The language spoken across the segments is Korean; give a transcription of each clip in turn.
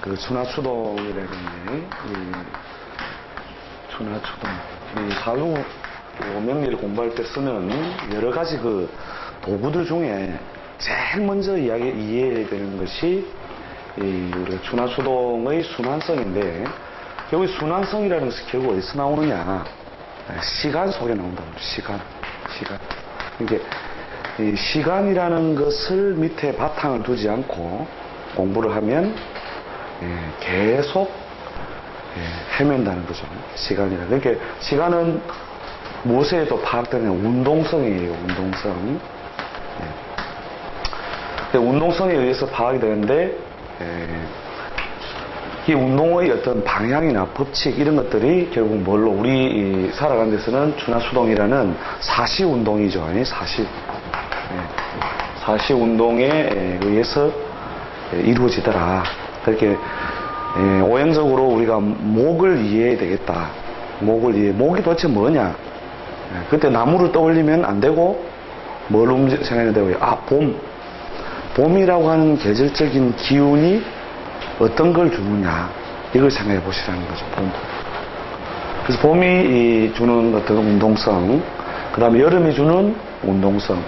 그 준하추동이라는 이 준하추동. 이 사주 오명리를 공부할 때 쓰는 여러 가지 그 도구들 중에 제일 먼저 이야기 이해해야 되는 것이 이 우리가 준하추동의 순환성인데 여기 순환성이라는 것이 결국 어디서 나오느냐? 시간 속에 나온다고 시간 시간. 이게 이 시간이라는 것을 밑에 바탕을 두지 않고 공부를 하면 예, 계속 예, 헤맨다는 거죠. 시간이라. 그러니까 시간은 무엇에도 파악되는 운동성이에요. 운동성. 예. 운동성에 의해서 파악이 되는데 예, 이 운동의 어떤 방향이나 법칙 이런 것들이 결국 뭘로 우리 이 살아가는 데서는 준하수동이라는 사시 운동이죠. 예, 사시. 예, 사시 운동에 의해서 예, 이루어지더라. 그렇게 예, 오행적으로 우리가 목을 이해해야 되겠다. 목을 이해. 목이 도대체 뭐냐? 예, 그때 나무를 떠올리면 안 되고 뭘 생각해야 되고요. 아, 봄. 봄이라고 하는 계절적인 기운이 어떤 걸 주느냐. 이걸 생각해 보시라는 거죠. 봄. 그래서 봄이 이 주는 어떤 운동성, 그 다음에 여름이 주는 운동성,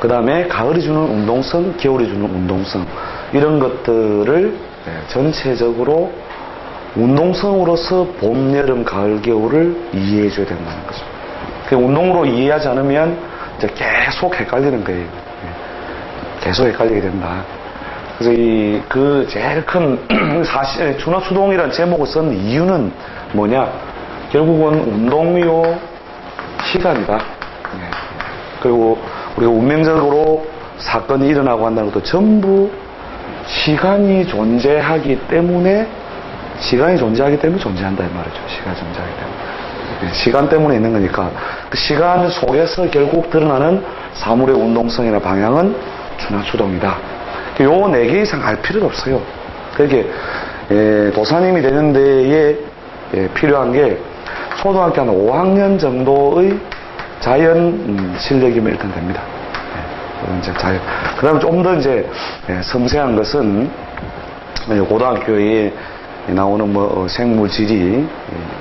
그 다음에 가을이 주는 운동성, 겨울이 주는 운동성, 이런 것들을 예, 전체적으로 운동성으로서 봄, 여름, 가을, 겨울을 이해해 줘야 된다는 거죠. 그 운동으로 이해하지 않으면 이제 계속 헷갈리는 거예요. 예, 계속 헷갈리게 된다. 그래서 이, 그 제일 큰 사실, 준하수동이라는 제목을 쓴 이유는 뭐냐? 결국은 운동이요, 시간이다. 예. 그리고 우리가 운명적으로 사건이 일어나고 한다는 것도 전부 시간이 존재하기 때문에 시간이 존재하기 때문에 존재한다 이 말이죠. 시간이 존재하기 때문에. 예, 시간 때문에 있는 거니까 그 시간 속에서 결국 드러나는 사물의 운동성이나 방향은 준하추동이다. 요 네 개 이상 알 필요가 없어요. 그렇게 예, 도사님이 되는 데에 예, 필요한 게 초등학교 한 5학년 정도의 자연 음, 실력이면 일단 됩니다. 예, 그건 이제 자연. 그 다음에 좀 더 이제 예, 섬세한 것은 예, 고등학교에 나오는 뭐 어, 생물지리, 예,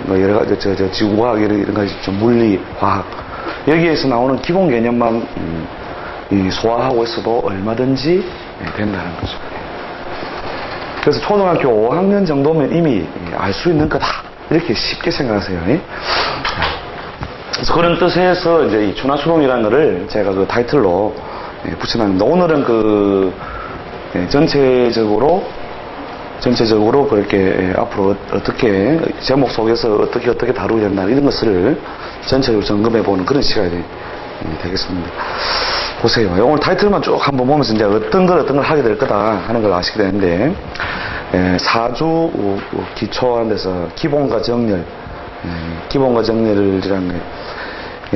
뭐 여러 가지 저, 저 지구과학 이런, 가지 좀 물리, 과학 여기에서 나오는 기본 개념만 음, 이 소화하고 있어도 얼마든지 예, 된다는 거죠. 그래서 초등학교 5학년 정도면 이미 알 수 있는 거다 이렇게 쉽게 생각하세요. 예? 그래서 그런 뜻에서 이제 이 준하수동이라는 거를 제가 그 타이틀로 예, 붙여놨는데 오늘은 그 예, 전체적으로 전체적으로 그렇게 예, 앞으로 어떻게 제목 속에서 어떻게 어떻게 다루게 된다 이런 것을 전체적으로 점검해 보는 그런 시간이 예, 되겠습니다. 보세요. 오늘 타이틀만 쭉 한번 보면서 이제 어떤 걸 어떤 걸 하게 될 거다 하는 걸 아시게 되는데 예, 사주 어, 어, 기초한 데서 기본과 정렬 예, 기본과 정렬이라는 게 예,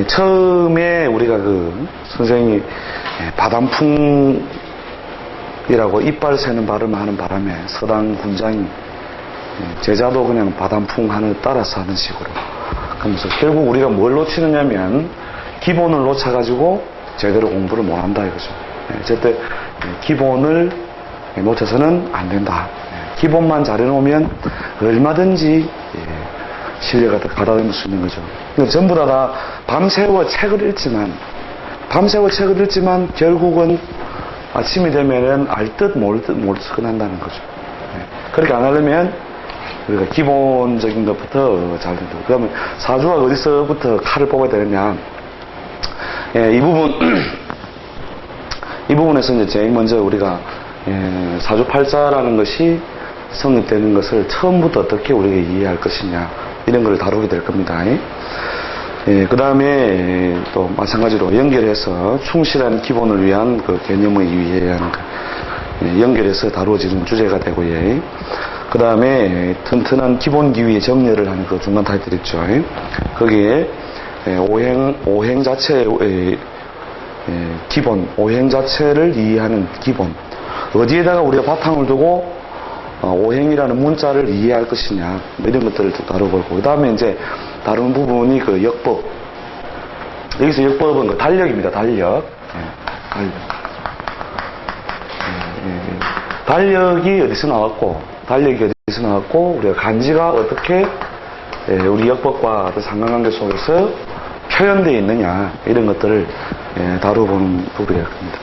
처음에 우리가 그 선생님이 예, 바람풍이라고 이빨 새는 발음을 하는 바람에 서당 군장이 예, 제자도 그냥 바람풍 하늘 따라서 하는 식으로 그러면서 결국 우리가 뭘 놓치느냐면 기본을 놓쳐가지고 제대로 공부를 못한다 이거죠. 예, 예, 기본을 놓쳐서는 안 된다. 예, 기본만 잘해놓으면 얼마든지 예, 실력을 가다듬을 수 있는 거죠. 전부 다, 다 밤새워 책을 읽지만 밤새워 책을 읽지만 결국은 아침이 되면은 알 듯 모를 듯 모를 듯 끝난다는 거죠. 예, 그렇게 안 하려면 우리가 기본적인 것부터 잘 된다. 그 다음에 사주가 어디서부터 칼을 뽑아야 되느냐. 예, 이 부분, 이 부분에서 이제 제일 먼저 우리가 예, 사주팔자라는 것이 성립되는 것을 처음부터 어떻게 우리가 이해할 것이냐 이런 걸 다루게 될 겁니다. 예, 그 다음에 또 마찬가지로 연결해서 충실한 기본을 위한 그 이해해야 하는 것. 예, 연결해서 다루어지는 주제가 되고요. 그 다음에 튼튼한 기본 기위의 정렬을 하는 그 중간 타이틀 있죠. 거기에 예, 오행, 오행 자체의 예, 예, 기본, 오행 자체를 이해하는 기본. 어디에다가 우리가 바탕을 두고 어, 오행이라는 문자를 이해할 것이냐 뭐 이런 것들을 또 다뤄보고 그 다음에 이제 다른 부분이 그 역법 여기서 역법은 그 달력입니다 달력 예, 달력 예, 예, 예. 달력이 어디서 나왔고, 달력이 어디서 나왔고, 우리가 간지가 어떻게 예, 우리 역법과 어떤 상관관계 속에서 표현되어 있느냐, 이런 것들을 예, 다뤄보는 부분이 될 겁니다.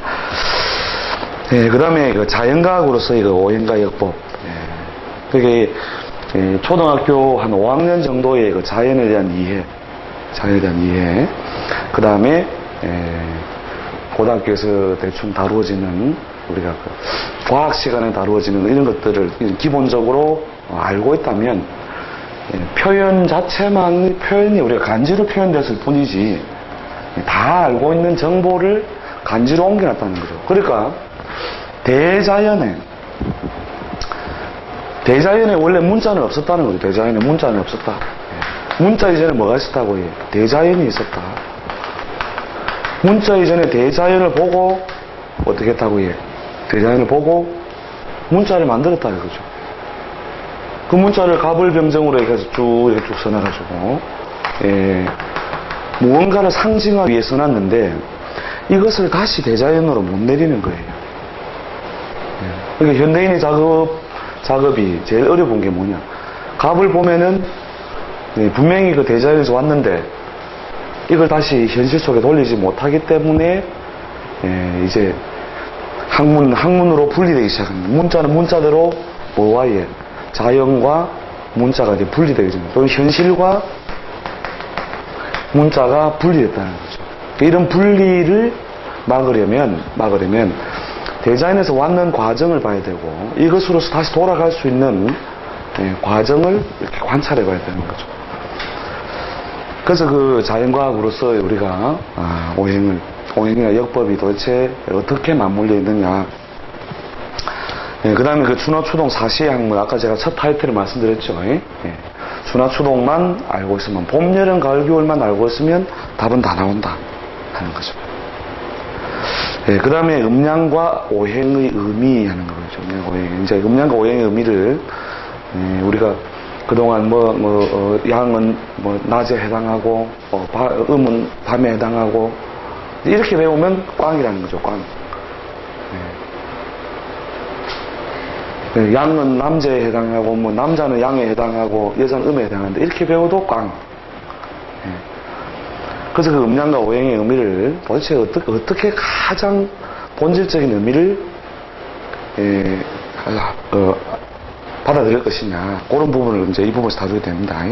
예, 그 다음에 그 자연과학으로서의 그 오행과 역법. 예, 그게 예, 초등학교 한 5학년 정도의 그 자연에 대한 이해, 자연에 대한 이해. 그 다음에 고등학교에서 대충 다루어지는 우리가 그 과학 시간에 다루어지는 이런 것들을 기본적으로 알고 있다면 예, 표현 자체만 표현이 우리가 간지로 표현됐을 뿐이지 다 알고 있는 정보를 간지로 옮겨놨다는 거죠. 그러니까 대자연에 대자연에 원래 문자는 없었다는 거죠. 대자연에 문자는 없었다. 예. 문자 이전에 뭐가 있었다고 해요? 대자연이 있었다. 문자 이전에 대자연을 보고 어떻게 했다고 해요? 대자연을 보고 문자를 만들었다 이거죠. 그 문자를 가불병정으로 이렇게 해서 쭉 이렇게 쭉 써놔가지고 예, 무언가를 상징하기 위해 써놨는데 이것을 다시 대자연으로 못 내리는 거예요. 예. 그러니까 현대인의 작업 작업이 제일 어려운 게 뭐냐? 갑을 보면은 예, 분명히 그 대자연에서 왔는데 이걸 다시 현실 속에 돌리지 못하기 때문에 예, 이제 학문 학문으로 분리되기 시작합니다. 문자는 문자대로 예 자연과 문자가 이제 분리되게 됩니다. 또는 현실과 문자가 분리됐다는 거죠. 이런 분리를 막으려면 막으려면 대자연에서 왔는 과정을 봐야 되고 이것으로서 다시 돌아갈 수 있는 예, 과정을 이렇게 관찰해 봐야 되는 거죠. 그래서 그 자연과학으로서 우리가 아, 오행을 오행이나 역법이 도대체 어떻게 맞물려 있느냐 그 다음에 그 추노추동 사시의 학문, 아까 제가 첫 타이틀을 말씀드렸죠. 예? 예. 추노추동만 알고 있으면, 봄, 여름, 가을, 겨울만 알고 있으면 답은 다 나온다. 하는 거죠. 예, 그 다음에 음양과 오행의 의미 하는 거죠. 음양, 오행. 이제 음양과 오행의 의미를, 예, 우리가 그동안 뭐, 뭐, 어, 양은 뭐, 낮에 해당하고, 어, 바- 음은 밤에 해당하고, 이렇게 배우면 꽝이라는 거죠, 꽝. 네, 양은 남자에 해당하고 뭐 남자는 양에 해당하고 여자는 음에 해당하는데 이렇게 배워도 꽝. 예. 그래서 그 음양과 오행의 의미를 도대체 어떻게, 어떻게 가장 본질적인 의미를 예, 아, 어, 받아들일 것이냐 그런 부분을 이제 이 부분에서 다루게 됩니다.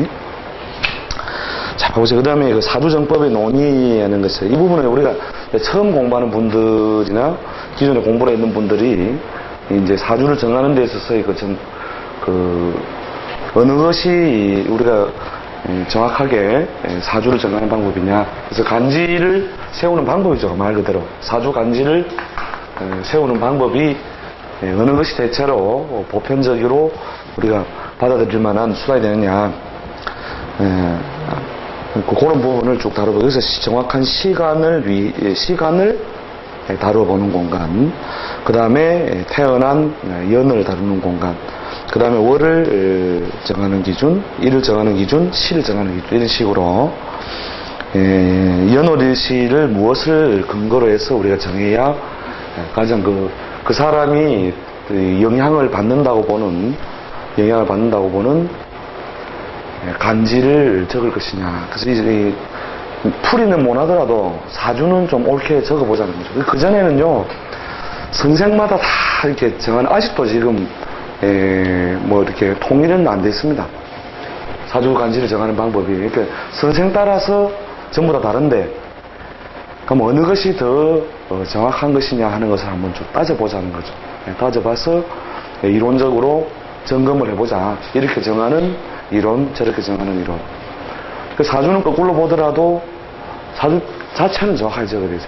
자, 보세요. 그 다음에 그 사주정법의 논의하는 것을, 이 부분은 우리가 처음 공부하는 분들이나 기존에 공부를 했는 분들이 이제 사주를 정하는 데 있어서의 그 정, 그, 어느 것이 우리가 예, 정확하게 예, 사주를 정하는 방법이냐. 그래서 간지를 세우는 방법이죠. 말 그대로. 사주 간지를 예, 세우는 방법이 예, 어느 것이 대체로 보편적으로 우리가 받아들일 만한 수단이 되느냐. 예, 그- 그런 부분을 쭉 여기서 시- 정확한 시간을 위 예, 시간을 예, 다뤄보는 공간 그 다음에 태어난 예, 연을 다루는 공간 그 다음에 월을 예, 정하는 기준 일을 정하는 기준 시를 정하는 기준 이런 식으로 예, 연월일시를 무엇을 근거로 해서 우리가 정해야 예, 가장 그, 그 사람이 그 영향을 받는다고 보는 영향을 받는다고 보는 예, 간지를 적을 것이냐. 그래서 이, 이 풀이는 못하더라도 사주는 좀 옳게 적어보자는 거죠. 그 전에는요 선생마다 다 이렇게 정하는 아직도 지금 에, 뭐 이렇게 통일은 안 돼 있습니다. 사주 간지를 정하는 방법이 이렇게 선생 따라서 전부 다 다른데 그럼 어느 것이 더 어, 정확한 것이냐 하는 것을 한번 좀 따져보자는 거죠. 예, 따져봐서 예, 이론적으로 점검을 해보자. 이렇게 정하는 이론, 저렇게 정하는 이론. 그 사주는 거꾸로 보더라도 사주 자체는 정확하게 되잖아요.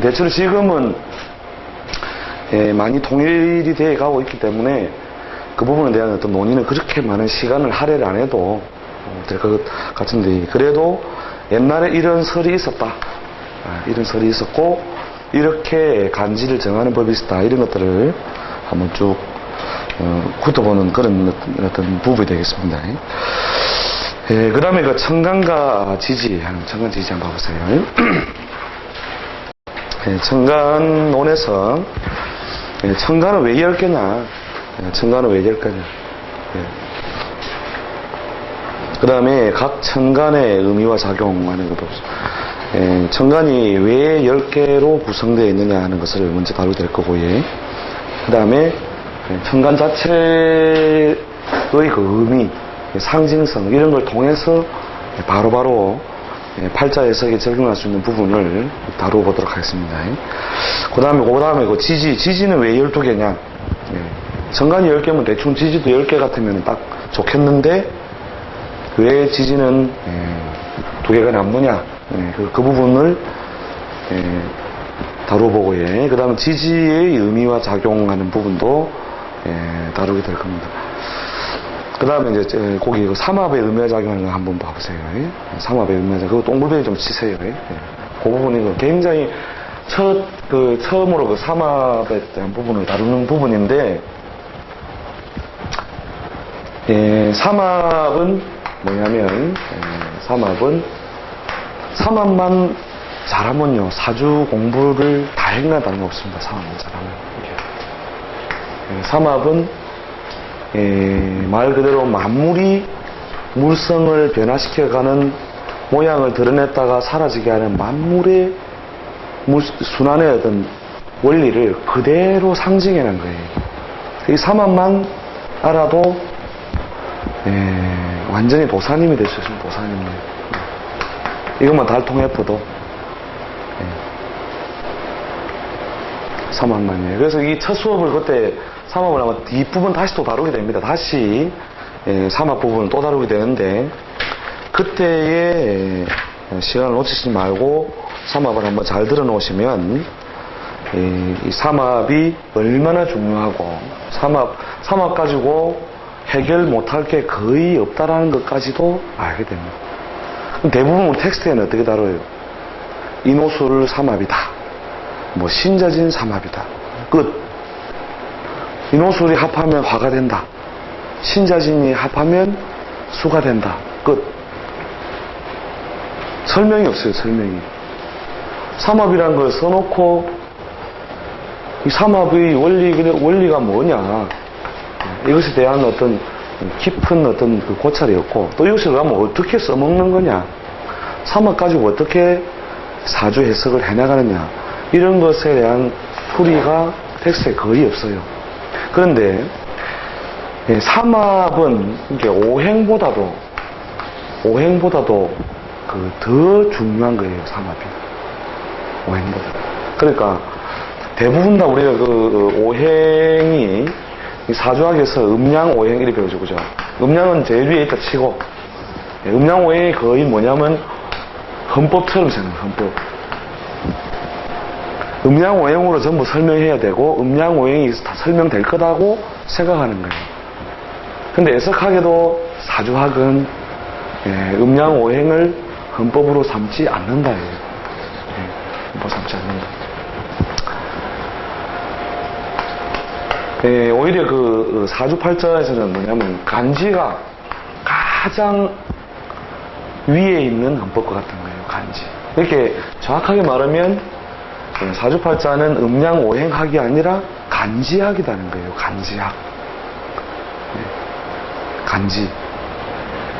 대체로 지금은 예, 많이 통일이 되어 가고 있기 때문에 그 부분에 대한 어떤 논의는 그렇게 많은 시간을 할애를 안 해도 어, 될것 같은데 그래도 옛날에 이런 설이 있었다. 아, 이런 설이 있었고 이렇게 간지를 정하는 법이 있었다. 이런 것들을 한번 쭉 어, 훑어보는 그런 어떤, 부분이 되겠습니다. 예, 그 다음에 그 청간과 지지, 청간 지지 한번 봐보세요. 예, 청간론에서 예, 천간은 왜 열 개냐? 예, 천간은 왜열 개냐? 그 다음에 각 천간의 의미와 작용하는 것도 예, 천간이 왜 10개로 구성되어 있느냐 하는 것을 먼저 다루게 될 거고요. 그 다음에 천간 자체의 그 의미, 상징성 이런 걸 통해서 바로바로 예, 팔자 해석에 적용할 수 있는 부분을 다루어 보도록 하겠습니다. 그 다음에, 그 다음에 그 지지, 지지는 왜 12개냐? 천간이 10개면 대충 지지도 10개 같으면 딱 좋겠는데, 왜 지지는 예, 두 개가 남느냐? 예, 그, 그 부분을 예, 다뤄보고, 예. 그 다음에 지지의 의미와 작용하는 부분도 예, 다루게 될 겁니다. 그 다음에 이제 에, 거기 그 삼합의 의미와 작용하는 거 한번 봐보세요. 예. 삼합의 의미와 작용. 그거 동글뱅이 좀 치세요. 그 부분이 그 굉장히 첫, 그, 처음으로 그 삼합에 대한 부분을 다루는 부분인데, 예, 삼합은 뭐냐면, 예, 삼합은, 삼합만 잘하면요, 사주 공부를 다 했나 다름없습니다. 삼합만 잘하면. 예, 삼합은, 예, 말 그대로 만물이 물성을 변화시켜가는 모양을 드러냈다가 사라지게 하는 만물의 물- 순환의 어떤 원리를 그대로 상징해낸 거예요. 이 삼합만 알아도 예, 완전히 수 있습니다. 도사님. 이것만 달 통해퍼도 예, 삼합만이에요. 그래서 이 첫 수업을 그때 삼합을 아마 뒷부분 다시 또 다루게 됩니다. 다시 예, 삼합 부분을 또 다루게 되는데 그때의 예, 시간을 놓치지 말고 삼합을 한번 잘 들어놓으시면 이, 이 삼합이 얼마나 중요하고 삼합 삼합 가지고 해결 못할 게 거의 없다라는 것까지도 알게 됩니다. 대부분 텍스트에는 어떻게 다뤄요? 인호수를 삼합이다. 뭐 신자진 삼합이다. 끝. 인호술이 합하면 화가 된다. 신자진이 합하면 수가 된다. 끝. 설명이 없어요, 설명이. 삼합이라는 걸 써놓고, 이 삼합의 원리, 원리가 뭐냐. 이것에 대한 어떤 깊은 어떤 그 고찰이 없고, 또 이것을 그러면 어떻게 써먹는 거냐. 삼합 가지고 어떻게 사주 해석을 해나가느냐. 이런 것에 대한 풀이가 텍스트에 거의 없어요. 그런데, 예, 삼합은 이게 오행보다도, 오행보다도 그 더 중요한 거예요, 삼합이. 오행보다. 그러니까 대부분 다 우리가 그 오행이 이 사주학에서 음양 오행 이렇게 배우죠, 그죠? 음양은 제일 위에 있다 치고 예, 음양 오행이 거의 뭐냐면 헌법처럼 생각해요, 헌법. 음양 오행으로 전부 설명해야 되고 음양 오행이 다 설명될 거다고 생각하는 거예요. 근데 애석하게도 사주학은 예, 음양 오행을 헌법으로 삼지 않는다예요. 예, 헌법 삼지 않는다. 예, 오히려 그 사주팔자에서는 뭐냐면 간지가 가장 위에 있는 헌법과 같은 거예요. 간지. 이렇게 정확하게 말하면 예, 사주팔자는 음양 오행학이 아니라 간지학이라는 거예요. 간지학. 예, 간지.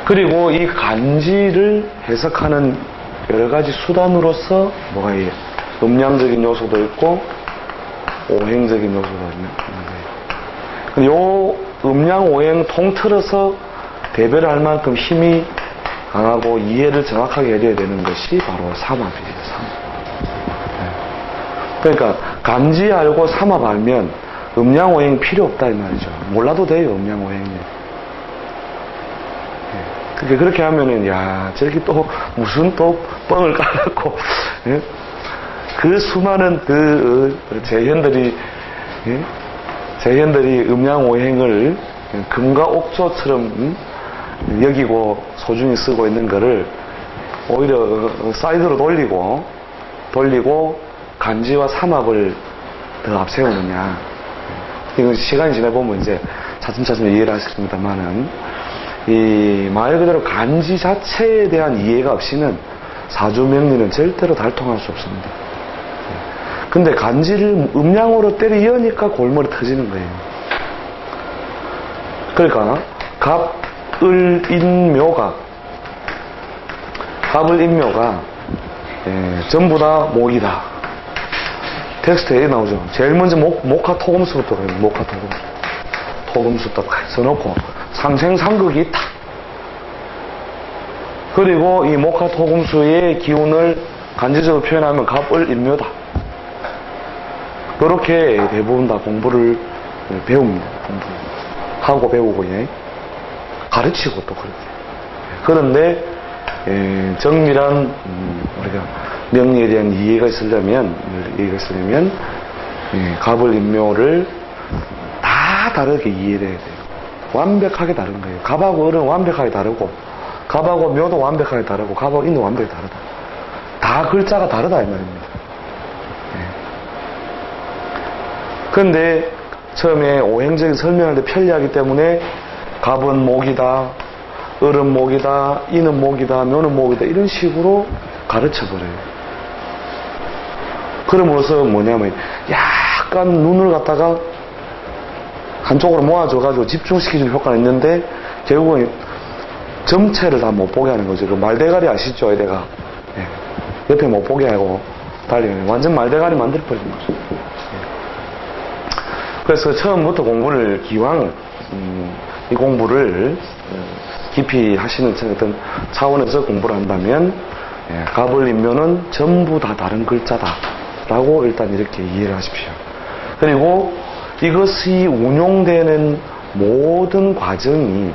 그리고 이 간지를 해석하는 여러 가지 수단으로서 뭐가 있어요? 음양적인 요소도 있고 오행적인 요소도 있는. 근데 요 음양 오행 통틀어서 대별할 만큼 힘이 강하고 이해를 정확하게 해줘야 되는 것이 바로 삼합이에요. 삼합. 네. 그러니까 간지 알고 삼합 알면 음양 오행 필요 없다 이 말이죠. 몰라도 돼요 음양 오행이. 그게 그렇게 하면은 야 저기 또 무슨 또 뻥을 깔았고 예? 그 수많은 그 어, 재현들이 예? 재현들이 음양 오행을 금과 옥조처럼 음? 여기고 소중히 쓰고 있는 거를 오히려 어, 사이드로 돌리고 돌리고 간지와 삼합을 더 앞세우느냐 이건 시간이 지나 보면 이제 차츰차츰 이해를 하실 겁니다만은 이 말 그대로 간지 자체에 대한 이해가 없이는 사주 명리는 절대로 달통할 수 없습니다. 근데 간지를 음량으로 때려 이으니까 골머리 터지는 거예요. 그러니까 갑, 을, 인, 묘가 갑을, 인, 묘가 예, 전부 다 목이다. 텍스트에 나오죠. 제일 먼저 목, 목화 토금수부터 가요. 목화 토금수. 토금수 딱 써놓고 상생상극이 있다. 그리고 이 목화 토금수의 기운을 간접적으로 표현하면 갑을 일묘다. 그렇게 대부분 다 공부를 배웁니다. 공부 하고 배우고 예. 가르치고 또 그렇게. 그런데 예, 정밀한 음, 우리가 명리에 대한 이해가 있으려면 이해가 있으려면 예, 갑을 인묘를 다 다르게 이해를 해야 돼요. 완벽하게 다른 거예요. 갑하고 을은 완벽하게 다르고 갑하고 묘도 완벽하게 다르고 갑하고 인도 완벽히 다르다. 다 글자가 다르다 이 말입니다. 그런데 처음에 오행적인 설명할 때 편리하기 때문에 갑은 목이다, 을은 목이다, 이는 목이다, 묘는 목이다 이런 식으로 가르쳐 버려요. 그러면서 뭐냐면 약간 눈을 갖다가 한쪽으로 모아줘가지고 집중시키는 효과가 있는데 결국은 점체를 다 못 보게 하는 거죠. 그 말대가리 아시죠? 애가 옆에 못 보게 하고 달리 완전 말대가리 만들어버리는 거죠. 그래서 처음부터 공부를 기왕 음, 이 공부를 어, 깊이 하시는 어떤 차원에서 공부를 한다면 예, 갑을인면은 전부 다 다른 글자다라고 일단 이렇게 이해를 하십시오. 그리고 이것이 운용되는 모든 과정이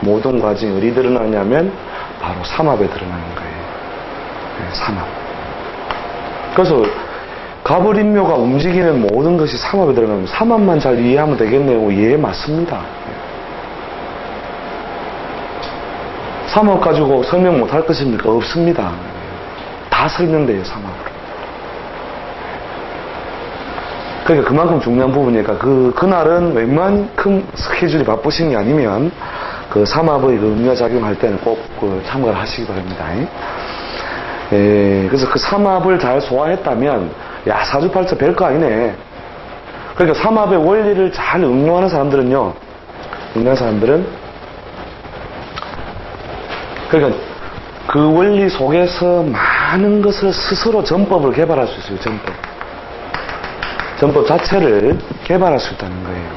모든 과정이 어디 드러나냐면 바로 삼합에 드러나는 거예요. 예, 삼합. 그래서 가불인묘가 움직이는 모든 것이 삼합에 들어가면 삼합만 잘 이해하면 되겠네요. 예, 맞습니다. 삼합 가지고 설명 못 할 것입니까? 없습니다. 다 설명돼요, 삼합으로. 그러니까 그만큼 중요한 부분이니까 그, 그날은 웬만큼 스케줄이 바쁘신 게 아니면 그 삼합의 그 음료 작용할 때는 꼭 그 참가를 하시기 바랍니다. 예, 그래서 그 삼합을 잘 소화했다면 야 사주팔자 별거 아니네. 그러니까 삼합의 원리를 잘 응용하는 사람들은요. 응용하는 사람들은 그러니까 그 원리 속에서 많은 것을 스스로 전법을 개발할 수 있어요. 전법. 전법 자체를 개발할 수 있다는 거예요.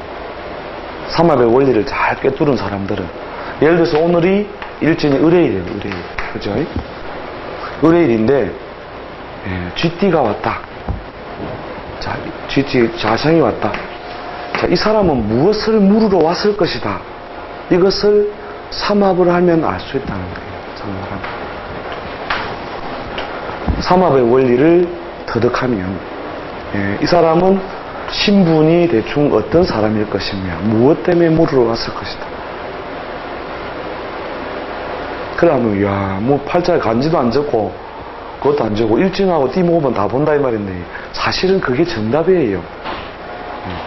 삼합의 원리를 잘 꿰뚫은 사람들은 예를 들어서 오늘이 일진이 의뢰일이에요. 의뢰일. 그죠? 의뢰일인데 예, 쥐띠가 왔다. 자, 쥐띠 자생이 왔다. 자, 이 사람은 무엇을 물으러 왔을 것이다. 이것을 삼합을 하면 알 수 있다는 거예요. 하면. 삼합의 원리를 터득하면 예, 이 사람은 신분이 대충 어떤 사람일 것이며 무엇 때문에 물으러 왔을 것이다. 그러면 야, 뭐 팔자에 간지도 안 적고 그것도 안 적고 일진하고 띠 모으면 다 본다 이 말인데 사실은 그게 정답이에요. 음.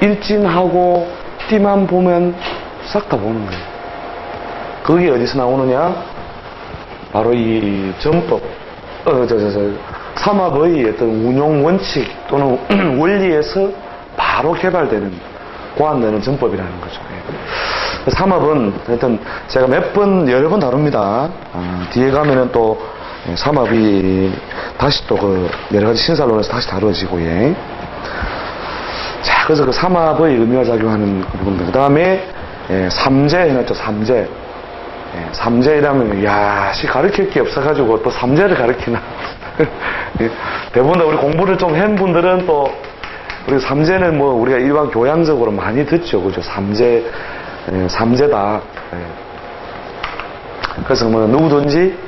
일진하고 띠만 보면 싹 다 보는 거예요. 그게 어디서 나오느냐? 바로 이 전법, 어, 저, 저, 저, 삼합의 어떤 운용 원칙 또는 원리에서 바로 개발되는, 고안되는 전법이라는 거죠. 예. 삼합은 하여튼 제가 몇 번, 여러 번 다룹니다. 아, 뒤에 가면은 또 삼합이 다시 또 그 여러 가지 신사론에서 다시 다뤄지고, 예. 자, 그래서 그 삼합의 의미와 작용하는 그 부분들. 그 다음에, 예, 삼재 해놨죠, 삼재. 예, 삼재이라면, 야, 씨, 가르칠 게 없어가지고 또 삼재를 가르치나. 예, 대부분 다 우리 공부를 좀 한 분들은 또, 우리 삼재는 뭐 우리가 일반 교양적으로 많이 듣죠. 그죠? 삼재, 예, 삼재다. 예. 그래서 뭐 누구든지 예,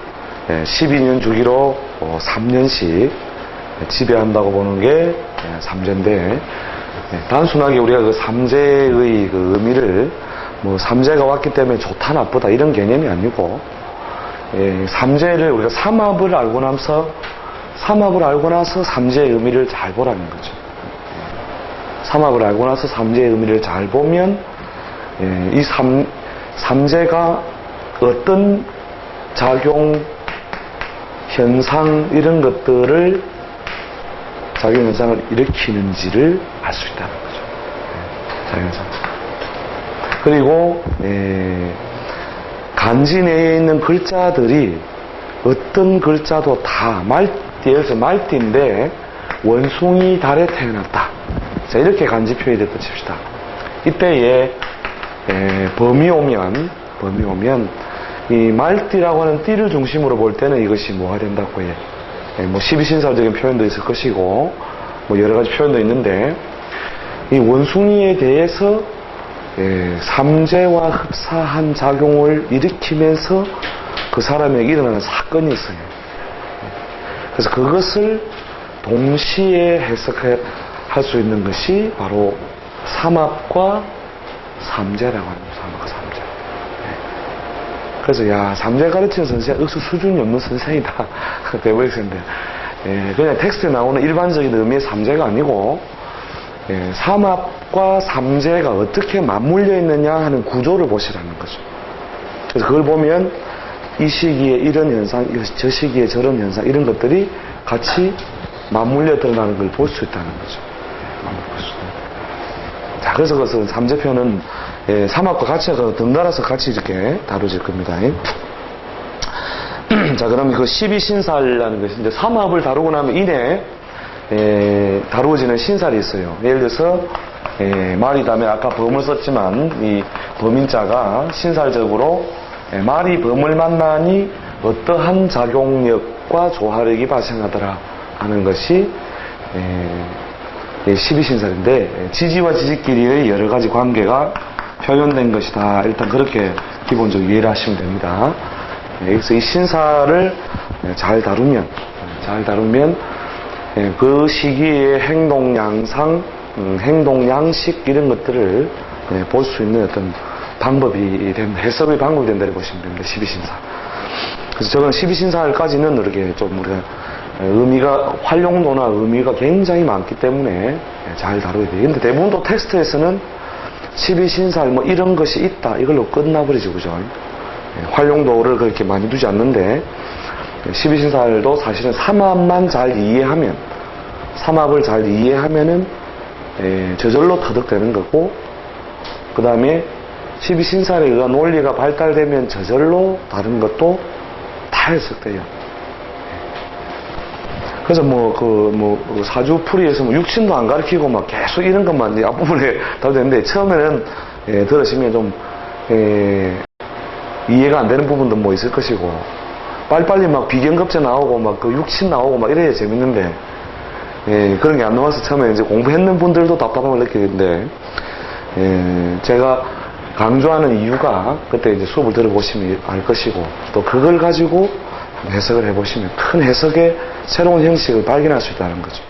12년 주기로 어, 3년씩 지배한다고 보는 게 예, 삼재인데 예, 단순하게 우리가 그 삼재의 그 의미를 뭐 삼재가 왔기 때문에 좋다 나쁘다 이런 개념이 아니고 예, 삼재를 우리가 삼합을 알고 나서 삼합을 알고 나서 삼재의 의미를 잘 보라는 거죠. 삼합을 알고 나서 삼재의 의미를 잘 보면 예, 이 삼, 삼재가 어떤 작용, 현상 이런 것들을 작용현상을 일으키는지를 알 수 있다는 거죠. 네, 작용현상. 그리고 에, 간지 내에 있는 글자들이 어떤 글자도 다 말, 예를 들어서 말띠인데 원숭이 달에 태어났다. 자 이렇게 간지 표현됐다 칩시다. 이때에 에, 범이 오면 범이 오면 이 말띠라고 하는 띠를 중심으로 볼 때는 이것이 뭐가 된다고 해. 예, 뭐 12신사적인 표현도 있을 것이고 뭐 여러 가지 표현도 있는데 이 원숭이에 대해서 예, 삼재와 흡사한 작용을 일으키면서 그 사람에게 일어나는 사건이 있어요. 그래서 그것을 동시에 해석할 수 있는 것이 바로 삼합과 삼재라고 합니다. 삼합과 삼재. 예. 그래서 야 삼재 가르치는 선생 역시 수준이 없는 선생이다. 대버리는데 예, 그냥 텍스트에 나오는 일반적인 의미의 삼재가 아니고 예, 삼합과 삼재가 어떻게 맞물려 있느냐 하는 구조를 보시라는 거죠. 그래서 그걸 보면 이 시기에 이런 현상, 저 시기에 저런 현상 이런 것들이 같이 맞물려 드러나는 걸 볼 수 있다는 거죠. 있는. 자, 그래서 그것은 삼재편은 예, 삼합과 같이 그 덩달아서 같이 이렇게 다루질 겁니다. 자, 그럼 그 12신살이라는 것이 이제 삼합을 다루고 나면 이내 에, 다루어지는 신살이 있어요. 예를 들어서 에, 말이 다음에 아까 범을 썼지만 이 범인자가 신살적으로 에, 말이 범을 만나니 어떠한 작용력과 조화력이 발생하더라 하는 것이 에, 12신살인데 지지와 지지끼리의 여러 가지 관계가 표현된 것이다. 일단 그렇게 기본적으로 이해를 하시면 됩니다. 예, 그래서 이 신사를 잘 다루면 잘 다루면 예, 그 시기의 행동 양상, 음, 행동 양식 이런 것들을 예, 볼수 있는 어떤 방법이 된다. 해석의 방법이 된다고 보시면 됩니다. 12신사. 그래서 저는 12신사까지는 이렇게 좀 우리가 의미가 활용도나 의미가 굉장히 많기 때문에 예, 잘 다루어야 돼요. 근데 대부분 또 텍스트에서는 12신살 뭐 이런 것이 있다 이걸로 끝나버리죠, 그죠? 예, 활용도를 그렇게 많이 두지 않는데 12신살도 사실은 삼합만 잘 이해하면 삼합을 잘 이해하면은 예, 저절로 터득되는 거고 그 다음에 12신살에 의한 논리가 발달되면 저절로 다른 것도 다 해석돼요. 그래서 뭐, 그, 뭐, 그 사주풀이에서 뭐 육신도 안 가르치고 막 계속 이런 것만 이제 앞부분에 다루는데 처음에는 예, 들으시면 좀, 예, 이해가 안 되는 부분도 뭐 있을 것이고 빨리빨리 막 비견급제 나오고 막 그 육신 나오고 막 이래야 재밌는데 예, 그런 게 안 나와서 처음에 이제 공부했는 분들도 답답함을 느끼는데 예, 제가 강조하는 이유가 그때 이제 수업을 들어보시면 알 것이고 또 그걸 가지고 해석을 해보시면 큰 해석의 새로운 형식을 발견할 수 있다는 거죠.